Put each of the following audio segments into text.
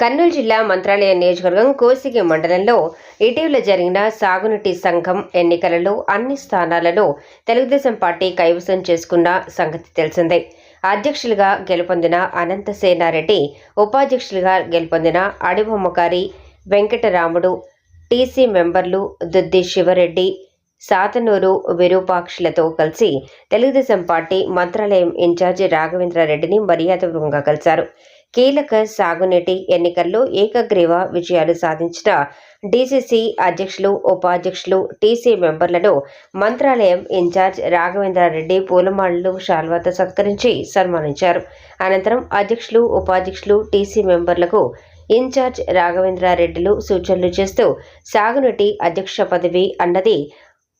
కర్నూలు జిల్లా మంత్రాలయ నియోజకవర్గం కోసిగి మండలంలో ఇటీవల జరిగిన సాగునీటి సంఘం ఎన్నికలలో అన్ని స్థానాలలో తెలుగుదేశం పార్టీ కైవసం చేసుకున్న సంగతి తెలిసిందే. అధ్యక్షులుగా గెలుపొందిన అనంతసేనారెడ్డి ఉపాధ్యక్షులుగా గెలుపొందిన అడిబొమ్మకారి వెంకటరాముడు టీసీ మెంబర్లు దుద్ది శివరెడ్డి సాతనూరు విరూపాక్షులతో కలిసి తెలుగుదేశం పార్టీ మంత్రాలయం ఇన్ఛార్జి రాఘవేంద్రారెడ్డిని మర్యాదపూర్వకంగా కలిశారు. కీలక సాగునీటి ఎన్నికల్లో ఏకగ్రీవ విజయాలు సాధించిన డీసీసీ అధ్యక్షులు ఉపాధ్యక్షులు టీసీ మెంబర్లను మంత్రాలయం ఇన్ఛార్జ్ రాఘవేంద్రారెడ్డి పూలమాలలు షాల్వాతో సత్కరించి సన్మానించారు. అనంతరం అధ్యక్షులు ఉపాధ్యక్షులు టీసీ మెంబర్లకు ఇన్ఛార్జ్ రాఘవేంద్రారెడ్డిలు సూచనలు చేస్తూ సాగునీటి అధ్యక్ష పదవి అన్నది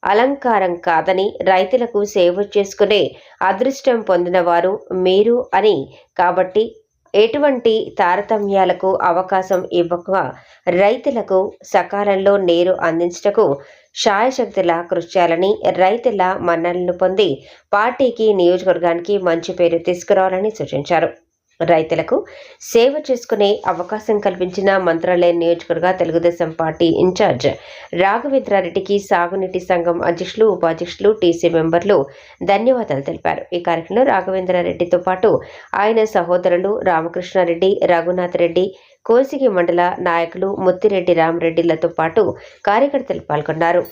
అలంకారం కాదని రైతులకు సేవ చేసుకునే అదృష్టం పొందినవారు మీరు అని. కాబట్టి ఎటువంటి తారతమ్యాలకు అవకాశం ఇవ్వక రైతులకు సకాలంలో నీరు అందించటకు శాయశక్తుల కృషి చేయాలని రైతుల మన్ననలు పొంది పార్టీకి నియోజకవర్గానికి మంచి పేరు తీసుకురావాలని సూచించారు. రైతులకు సేవ చేసుకునే అవకాశం కల్పించిన మంత్రాలయం నియోజకవర్గ తెలుగుదేశం పార్టీ ఇన్ఛార్జ్ రాఘవేంద్రారెడ్డికి సాగునీటి సంఘం అధ్యక్షులు ఉపాధ్యక్షులు టీసీ మెంబర్లు ధన్యవాదాలు తెలిపారు. ఈ కార్యక్రమంలో రాఘవేంద్రారెడ్డితో పాటు ఆయన సహోదరులు రామకృష్ణారెడ్డి రఘునాథ్ రెడ్డి కోసిగి మండల నాయకులు ముత్తిరెడ్డి రామరెడ్డిలతో పాటు కార్యకర్తలు పాల్గొన్నారు.